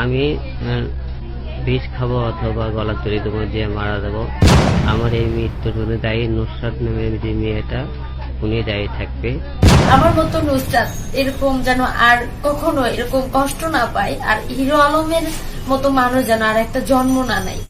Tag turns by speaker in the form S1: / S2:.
S1: আমি বিষ খাব অথবা গলা তুলে দেবো, যে মারা দেবো। আমার এই মৃত্যুর জন্য দায়ী নুসরাত নামে যে মেয়েটা, উনি দায়ী থাকবে।
S2: আমার মতো নুসরাত এরকম যেন আর কখনো এরকম কষ্ট না পায়, আর হিরো আলমের মতো মানুষ যেন আর একটা জন্ম না নেয়।